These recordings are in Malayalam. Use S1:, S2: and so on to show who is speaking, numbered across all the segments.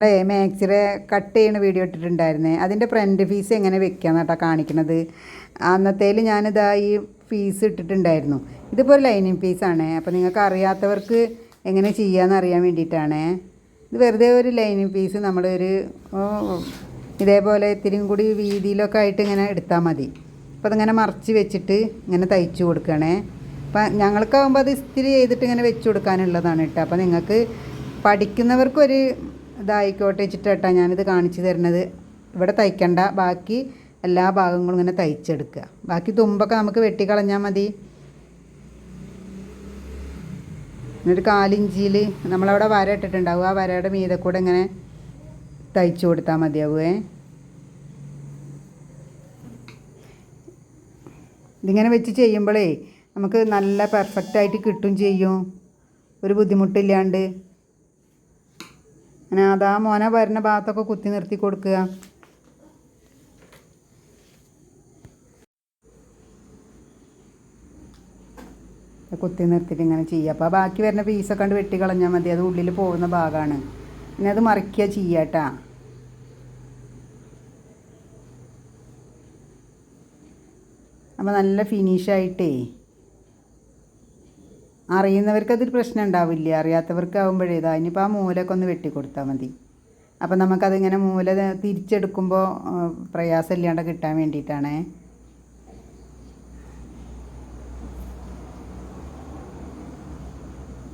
S1: മാക്സിറെ കട്ട് ചെയ്യുന്ന വീഡിയോ ഇട്ടിട്ടുണ്ടായിരുന്നേ. അതിന്റെ ഫ്രണ്ട് ഫീസ് എങ്ങനെ വെക്കുക കേട്ടോ കാണിക്കണത്. അന്നത്തേൽ ഞാനിതാ ഈ ഫീസ് ഇട്ടിട്ടുണ്ടായിരുന്നു. ഇതിപ്പോൾ ഒരു ലൈനിങ് ഫീസാണ് അപ്പോൾ നിങ്ങൾക്ക് അറിയാത്തവർക്ക് എങ്ങനെ ചെയ്യാമെന്ന് അറിയാൻ വേണ്ടിയിട്ടാണ്. ഇത് വെറുതെ ഒരു ലൈനിങ് പീസ് നമ്മളൊരു ഇതേപോലെ ഇത്തിരിയും കൂടി വീതിയിലൊക്കെ ആയിട്ട് ഇങ്ങനെ എടുത്താൽ മതി. അപ്പോൾ അതിങ്ങനെ മറച്ച് വെച്ചിട്ട് ഇങ്ങനെ തയ്ച്ചു കൊടുക്കണേ. അപ്പം ഞങ്ങൾക്കാവുമ്പോൾ അത് ഇസ്തിരി ചെയ്തിട്ട് ഇങ്ങനെ വെച്ച് കൊടുക്കാനുള്ളതാണ് കേട്ടോ അപ്പോൾ നിങ്ങൾക്ക് പഠിക്കുന്നവർക്കൊരു ഇതായിക്കോട്ടെ വെച്ചിട്ട് കേട്ടോ ഞാനിത് കാണിച്ചു തരുന്നത്. ഇവിടെ തയ്ക്കണ്ട ബാക്കി എല്ലാ ഭാഗങ്ങളും ഇങ്ങനെ തയ്ച്ചെടുക്കുക. ബാക്കി തുമ്പൊക്കെ നമുക്ക് വെട്ടിക്കളഞ്ഞാൽ മതി. എന്നിട്ട് കാലിഞ്ചിയിൽ നമ്മളവിടെ വര ഇട്ടിട്ടുണ്ടാവും. ആ വരയുടെ മീതെ കൂടെ ഇങ്ങനെ തയ്ച്ചു കൊടുത്താൽ മതിയാവുമേ ഇതിങ്ങനെ വെച്ച് ചെയ്യുമ്പോഴേ നമുക്ക് നല്ല പെർഫെക്റ്റായിട്ട് കിട്ടും ചെയ്യും. ഒരു ബുദ്ധിമുട്ടില്ലാണ്ട്. അങ്ങനെ അതാ മോന വരുന്ന ഭാഗത്തൊക്കെ കുത്തി നിർത്തി കൊടുക്കുക. കുത്തി നിർത്തിയിട്ട് ഇങ്ങനെ ചെയ്യുക. അപ്പോൾ ബാക്കി വരുന്ന പീസൊക്കെ കണ്ട് വെട്ടി കളഞ്ഞാൽ മതി. അത് ഉള്ളിൽ പോകുന്ന ഭാഗമാണ് പിന്നെ അത് മറിക്കുക ചെയ്യാട്ടാ അപ്പോൾ നല്ല ഫിനിഷായിട്ടേ അറിയുന്നവർക്ക് അതൊരു പ്രശ്നം ഉണ്ടാവില്ല അറിയാത്തവർക്ക് ആകുമ്പോഴേ ഇതാ ഇനിയിപ്പോൾ ആ മൂലൊക്കെ ഒന്ന് വെട്ടിക്കൊടുത്താൽ മതി. അപ്പം നമുക്കതിങ്ങനെ മൂല തിരിച്ചെടുക്കുമ്പോൾ പ്രയാസമില്ലാണ്ട് കിട്ടാൻ വേണ്ടിയിട്ടാണേ.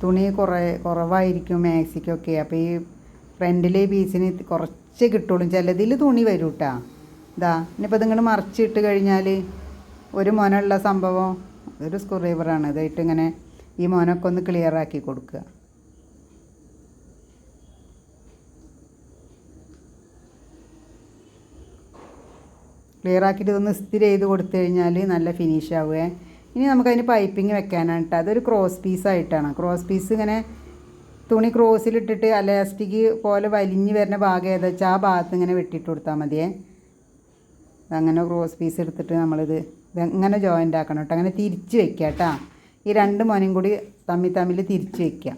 S1: തുണി കുറേ കുറവായിരിക്കും മാക്സിക്കൊക്കെ. അപ്പോൾ ഈ ഫ്രണ്ടിലെ പീസിന് കുറച്ച് കിട്ടുള്ളൂ. ചിലതിൽ തുണി വരും കേട്ടാ ഇതാ ഇനിയിപ്പോൾ ഇതിങ്ങോട്ട് മറിച്ചിട്ട് കഴിഞ്ഞാൽ ഒരു മൊനുള്ള സംഭവം ഒരു സ്ക്രൂ ഡ്രൈവറാണ് ഇതായിട്ട് ഇങ്ങനെ ഈ മോനൊക്കെ ഒന്ന് ക്ലിയർ ആക്കി കൊടുക്കുക. ക്ലിയർ ആക്കിയിട്ട് ഇതൊന്ന് സ്ഥിരം ചെയ്ത് കൊടുത്തു കഴിഞ്ഞാൽ നല്ല ഫിനിഷ് ആവുകയെ ഇനി നമുക്കതിന് പൈപ്പിംഗ് വെക്കാനാണ് കേട്ടോ അതൊരു ക്രോസ് പീസായിട്ടാണ് ക്രോസ് പീസ് ഇങ്ങനെ തുണി ക്രോസിലിട്ടിട്ട് അലാസ്റ്റിക് പോലെ വലിഞ്ഞ് വരുന്ന ഭാഗം ഏതാ വെച്ചാൽ ആ ഭാഗത്ത് ഇങ്ങനെ വെട്ടിട്ട് കൊടുത്താൽ മതിയേ. അങ്ങനെ ക്രോസ് പീസ് എടുത്തിട്ട് നമ്മളിത് ഇങ്ങനെ ജോയിന്റ് ആക്കണം കേട്ടോ അങ്ങനെ തിരിച്ച് വെക്കാം കേട്ടോ ഈ രണ്ട് മോനും കൂടി തമ്മിൽ തമ്മിൽ തിരിച്ചു വയ്ക്കുക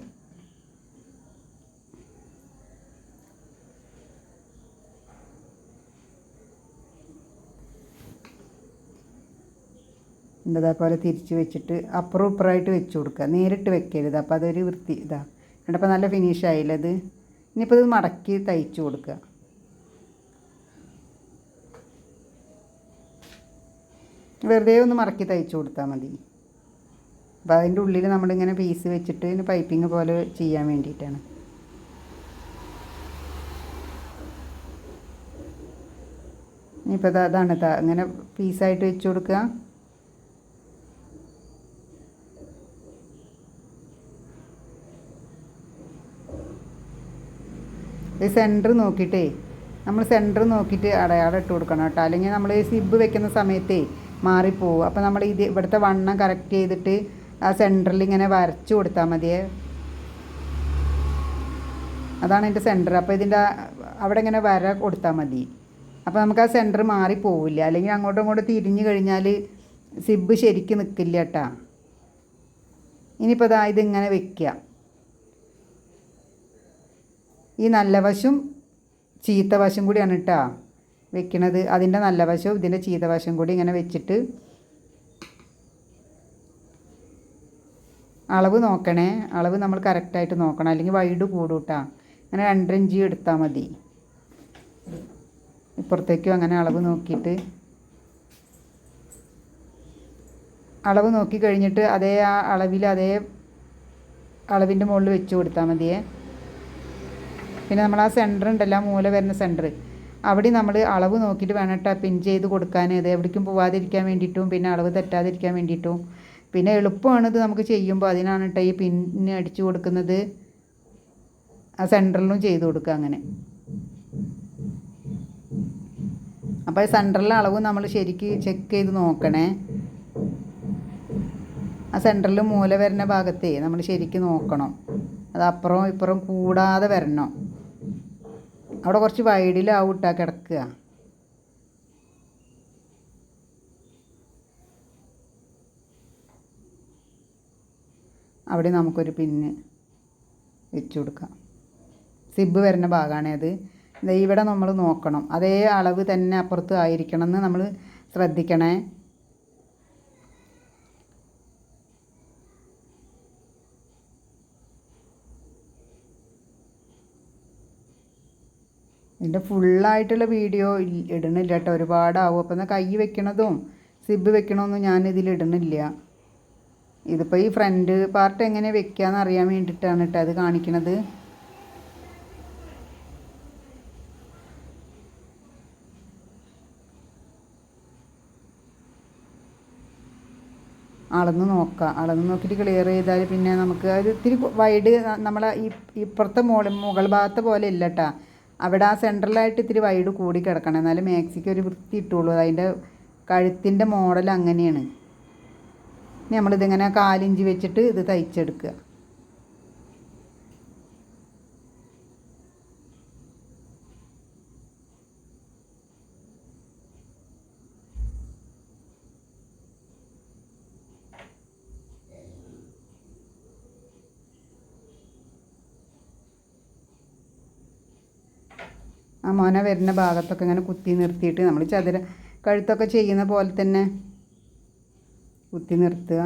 S1: ഇതേപോലെ തിരിച്ച് വെച്ചിട്ട് അപ്പുറം ഇപ്പുറമായിട്ട് വെച്ച് കൊടുക്കുക. നേരിട്ട് വെക്കരുത്. അപ്പോൾ അതൊരു വൃത്തി ഇതാ. കണ്ടപ്പോൾ നല്ല ഫിനിഷ് ആയില്ലേ ഇത്? ഇനിയിപ്പോൾ ഇത് മടക്കി തയ്ച്ചു കൊടുക്കുക. വെറുതെ ഒന്ന് മടക്കി തയ്ച്ചു കൊടുത്താൽ മതി. അപ്പോൾ അതിന്റെ ഉള്ളിൽ നമ്മളിങ്ങനെ പീസ് വെച്ചിട്ട് പൈപ്പിംഗ് പോലെ ചെയ്യാൻ വേണ്ടിയിട്ടാണ്. ഇനിയിപ്പോൾ അത് അതാണ് അങ്ങനെ പീസായിട്ട് വെച്ച് കൊടുക്കുക. ഈ സെന്റർ നോക്കിയിട്ടേ നമ്മൾ സെന്റർ നോക്കിയിട്ട് അടയാളം ഇട്ട് കൊടുക്കണം കേട്ടോ. അല്ലെങ്കിൽ നമ്മൾ സിബ് വെക്കുന്ന സമയത്തേ മാറിപ്പോവും. അപ്പോൾ നമ്മൾ ഇത് ഇവിടുത്തെ വണ്ണം കറക്റ്റ് ചെയ്തിട്ട് ആ സെന്ററിൽ ഇങ്ങനെ വരച്ചു കൊടുത്താൽ മതിയേ. അതാണ് എന്റെ സെന്റർ അപ്പോൾ ഇതിന്റെ അവിടെ ഇങ്ങനെ വര കൊടുത്താൽ മതി. അപ്പോൾ നമുക്ക് ആ സെന്റർ മാറിപ്പോവില്ല അല്ലെങ്കിൽ അങ്ങോട്ടും ഇങ്ങോട്ടും തിരിഞ്ഞു കഴിഞ്ഞാൽ സിബ് ശരിക്ക് നിൽക്കില്ല കേട്ടാ ഇനിയിപ്പോൾ ഇതാ ഇതിങ്ങനെ വെക്കുക ഈ നല്ല വശം ചീത്ത വശം കൂടിയാണ് കേട്ടോ വെക്കണത്. അതിന്റെ നല്ല വശവും ഇതിന്റെ ചീത്ത വശം കൂടി ഇങ്ങനെ വെച്ചിട്ട് അളവ് നോക്കണേ. അളവ് നമ്മൾ കറക്റ്റായിട്ട് നോക്കണം. അല്ലെങ്കിൽ വൈഡ് കൂടും കേട്ടോ അങ്ങനെ രണ്ടര ഇഞ്ച് എടുത്താൽ മതി. ഇപ്പുറത്തേക്കും അങ്ങനെ അളവ് നോക്കിയിട്ട്. അളവ് നോക്കി കഴിഞ്ഞിട്ട് അതേ ആ അളവിൽ അതേ അളവിന്റെ മുകളിൽ വെച്ച് കൊടുത്താൽ മതിയേ. പിന്നെ നമ്മൾ ആ സെന്റർ ഉണ്ടല്ലോ മൂല വരുന്ന സെന്റർ അവിടെ നമ്മൾ അളവ് നോക്കിയിട്ട് വേണം കേട്ടോ. പിൻ ചെയ്ത് കൊടുക്കാൻ. ഇത് എവിടേക്കും പോവാതിരിക്കാൻ വേണ്ടിയിട്ടും പിന്നെ അളവ് തെറ്റാതിരിക്കാൻ വേണ്ടിയിട്ടും. പിന്നെ എളുപ്പമാണ് ഇത് നമുക്ക് ചെയ്യുമ്പോൾ അതിനാണ് കേട്ടോ ഈ പിന്നെ അടിച്ചു കൊടുക്കുന്നത്. ആ സെന്ററിലും ചെയ്ത് കൊടുക്കുക അങ്ങനെ. അപ്പോൾ സെന്ററിലെ അളവ് നമ്മൾ ശരിക്ക് ചെക്ക് ചെയ്ത് നോക്കണേ. ആ സെന്ററിൽ മൂല വരുന്ന ഭാഗത്തേ നമ്മൾ ശരിക്ക് നോക്കണം. അത് അപ്പുറം ഇപ്പുറം കൂടാതെ വരണം. അവിടെ കുറച്ച് വൈഡിലാവും ഇട്ടാ കിടക്കുക. അവിടെ നമുക്കൊരു പിന്ന് വെച്ച് കൊടുക്കാം. സിബ് വരുന്ന ഭാഗമാണ് അത്. ഇവിടെ നമ്മൾ നോക്കണം. അതേ അളവ് തന്നെ അപ്പുറത്ത് ആയിരിക്കണം എന്ന് നമ്മൾ ശ്രദ്ധിക്കണേ. ഇതിന്റെ ഫുള്ളായിട്ടുള്ള വീഡിയോ ഇടണില്ല കേട്ടോ. ഒരുപാടാവും. അപ്പം എന്നാൽ കൈ വെക്കണതും സിബ് വെക്കണമൊന്നും ഞാൻ ഇതിൽ ഇടണില്ല ഇതിപ്പോൾ ഈ ഫ്രണ്ട് പാർട്ട് എങ്ങനെ വെക്കാന്ന് അറിയാൻ വേണ്ടിയിട്ടാണ് കേട്ടോ അത് കാണിക്കണത്. അളന്ന് നോക്കാം. അളന്ന് നോക്കിയിട്ട് ക്ലിയർ ചെയ്താൽ പിന്നെ നമുക്ക് അത് ഇത്തിരി വൈഡ് നമ്മളെ ഈ ഇപ്പുറത്തെ മോൾ മുകൾ ഭാഗത്തെ പോലെ ഇല്ല കേട്ടോ അവിടെ ആ സെൻട്രലായിട്ട് ഇത്തിരി വൈഡ് കൂടി കിടക്കണം. എന്നാലും മാക്സിക്ക് ഒരു വൃത്തി ഇട്ടുള്ളൂ അതിന്റെ കഴുത്തിന്റെ മോഡൽ അങ്ങനെയാണ്. ഇനി നമ്മളിതിങ്ങനെ കാലിഞ്ച് വെച്ചിട്ട് ഇത് തയ്ച്ചെടുക്കുക. ആ മോന വരുന്ന ഭാഗത്തൊക്കെ ഇങ്ങനെ കുത്തി നിർത്തിയിട്ട് നമ്മൾ ചതുര കഴുത്തൊക്കെ ചെയ്യുന്ന പോലെ തന്നെ കുത്തി നിർത്തുക.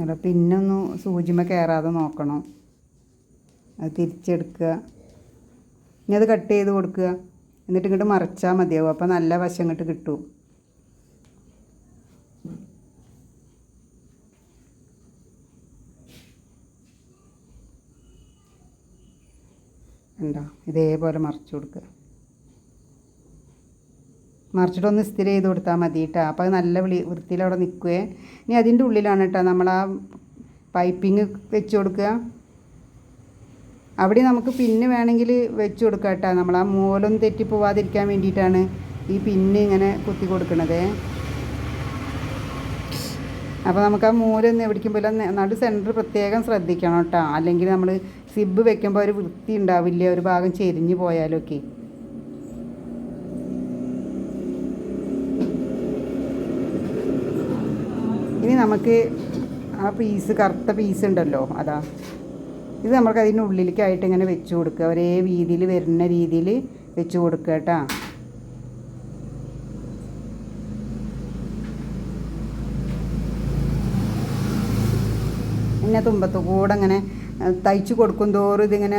S1: അല്ല പിന്നൊന്ന് സൂചിമ കയറാതെ നോക്കണം. അത് തിരിച്ചെടുക്കുക. ഇനി അത് കട്ട് ചെയ്ത് കൊടുക്കുക. എന്നിട്ട് ഇങ്ങോട്ട് മറിച്ചാൽ മതിയാവും. അപ്പോൾ നല്ല വശം ഇങ്ങോട്ട് കിട്ടും. ഉണ്ടോ? ഇതേപോലെ മറിച്ച് കൊടുക്കുക മറിച്ചിട്ടൊന്ന് സ്ഥിരം ചെയ്ത് കൊടുത്താൽ മതി കേട്ടോ അപ്പോൾ അത് നല്ല വിളി വൃത്തിയിൽ അവിടെ നിൽക്കുകയെ ഇനി അതിന്റെ ഉള്ളിലാണ് കേട്ടോ നമ്മൾ ആ പൈപ്പിങ് വെച്ച് കൊടുക്കുക. അവിടെ നമുക്ക് പിന്നെ വേണമെങ്കിൽ വെച്ച് കൊടുക്കുക കേട്ടോ നമ്മൾ ആ മൂലം തെറ്റി പോവാതിരിക്കാൻ വേണ്ടിയിട്ടാണ് ഈ പിന്നെ ഇങ്ങനെ കുത്തി കൊടുക്കണത്. അപ്പോൾ നമുക്ക് ആ മൂലൊന്നും എവിടേക്കും പോലെ നടു സെന്റർ പ്രത്യേകം ശ്രദ്ധിക്കണം കേട്ടോ അല്ലെങ്കിൽ നമ്മൾ സിബ് വെക്കുമ്പോൾ ഒരു വൃത്തി ഉണ്ടാവില്ല? ഒരു ഭാഗം ചെരിഞ്ഞു പോയാലൊക്കെ. ഇനി നമുക്ക് ആ പീസ് കറുത്ത പീസ് ഉണ്ടല്ലോ അതാ. ഇത് നമുക്ക് അതിന്റെ ഉള്ളിലേക്കായിട്ട് ഇങ്ങനെ വെച്ച് കൊടുക്കുക. ഒരേ വീതിയിൽ വരുന്ന രീതിയിൽ വെച്ച് കൊടുക്കുക കേട്ടോ. പിന്നെ തുമ്പത്ത് കൂടെ ഇങ്ങനെ അഹ് തയ്ച്ച് കൊടുക്കും തോറും ഇതിങ്ങനെ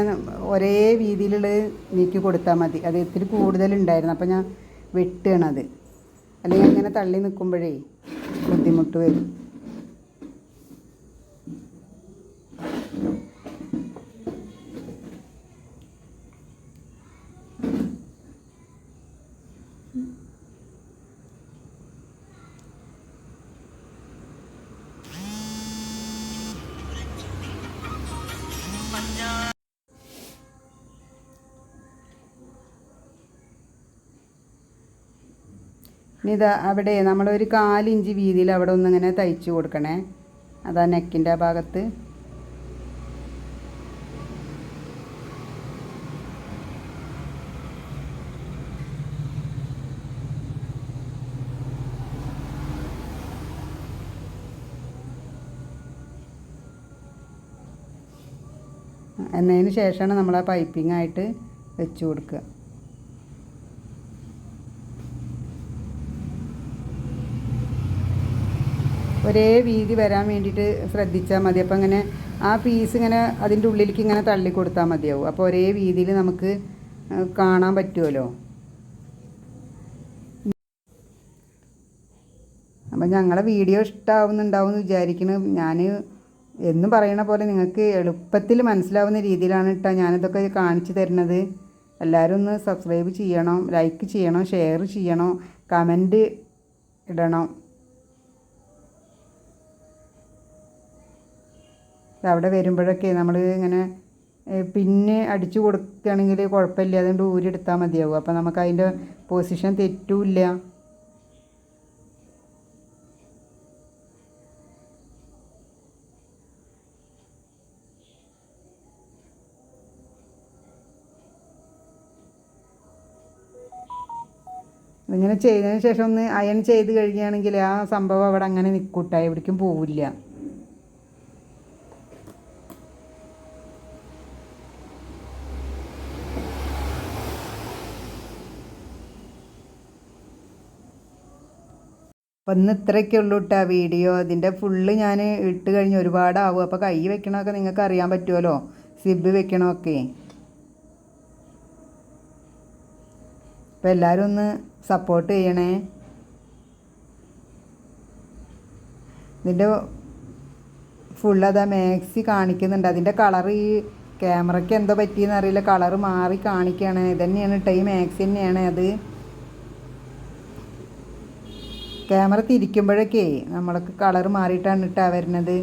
S1: ഒരേ രീതിയിലുള്ളത് നീക്കി കൊടുത്താൽ മതി. അത് ഇത്തിരി കൂടുതലുണ്ടായിരുന്നു. അപ്പോൾ ഞാൻ വെട്ടുകയാണത് അല്ലെങ്കിൽ ഇങ്ങനെ തള്ളി നിൽക്കുമ്പോഴേ ബുദ്ധിമുട്ട് വരും. ഇനി ഇതാ അവിടെ നമ്മളൊരു കാലിഞ്ച് വീതിയിൽ അവിടെ ഒന്നിങ്ങനെ തയ്ച്ച് കൊടുക്കണേ. അതാ നെക്കിന്റെ ആ ഭാഗത്ത്. എന്നതിന് ശേഷമാണ് നമ്മൾ ആ പൈപ്പിംഗ് ആയിട്ട് വെച്ച് കൊടുക്കുക. ഒരേ വീതി വരാൻ വേണ്ടിയിട്ട് ശ്രദ്ധിച്ചാൽ മതി. അപ്പോൾ ഇങ്ങനെ ആ പീസ് ഇങ്ങനെ അതിന്റെ ഉള്ളിലേക്ക് ഇങ്ങനെ തള്ളി കൊടുത്താൽ മതിയാവും. അപ്പോൾ ഒരേ വീതിയിൽ നമുക്ക് കാണാൻ പറ്റുമല്ലോ അപ്പം ഞങ്ങളെ വീഡിയോ ഇഷ്ടമാവുന്നുണ്ടാവും എന്ന് വിചാരിക്കുന്നു ഞാൻ എന്നും പറയണ പോലെ നിങ്ങൾക്ക് എളുപ്പത്തിൽ മനസ്സിലാവുന്ന രീതിയിലാണ് കേട്ടോ ഞാനിതൊക്കെ കാണിച്ചു തരുന്നത്. എല്ലാവരും ഒന്ന് സബ്സ്ക്രൈബ് ചെയ്യണം ലൈക്ക് ചെയ്യണം ഷെയർ ചെയ്യണം കമന്റ് ഇടണം. അവിടെ വരുമ്പോഴൊക്കെ നമ്മൾ ഇങ്ങനെ പിന്നെ അടിച്ചു കൊടുക്കുകയാണെങ്കിൽ കുഴപ്പമില്ല. അതുകൊണ്ട് ഊരെടുത്താൽ മതിയാവും. അപ്പം നമുക്ക് അതിന്റെ പൊസിഷൻ തെറ്റില്ല. ഇങ്ങനെ ചെയ്തതിന് ശേഷം ഒന്ന് അയൺ ചെയ്ത് കഴിയുകയാണെങ്കിൽ ആ സംഭവം അവിടെ അങ്ങനെ നിൽക്കൂട്ടായി എവിടേക്കും പോവില്ല. അപ്പം ഇന്ന് ഇത്രയൊക്കെ ഉള്ളൂ കേട്ടോ വീഡിയോ. ഇതിന്റെ ഫുള്ള് ഞാൻ ഇട്ട് കഴിഞ്ഞ് ഒരുപാടാവും. അപ്പോൾ കൈ വെക്കണമൊക്കെ നിങ്ങൾക്ക് അറിയാൻ പറ്റുമല്ലോ സിബ് വെക്കണമൊക്കെ അപ്പം എല്ലാവരും ഒന്ന് സപ്പോർട്ട് ചെയ്യണേ. ഇതിന്റെ ഫുൾ അതാ മാക്സി കാണിക്കുന്നുണ്ട്. അതിന്റെ കളർ ഈ ക്യാമറയ്ക്ക് എന്തോ പറ്റിയെന്ന് അറിയില്ല. കളർ മാറി കാണിക്കുകയാണ് ഇതന്നെയാണ് കേട്ടോ ഈ മാക്സി തന്നെയാണ് അത്. ക്യാമറ തിരിക്കുമ്പോഴൊക്കെ നമ്മൾക്ക് കളർ മാറിയിട്ടാണ് ഇട്ടാ വരുന്നത്.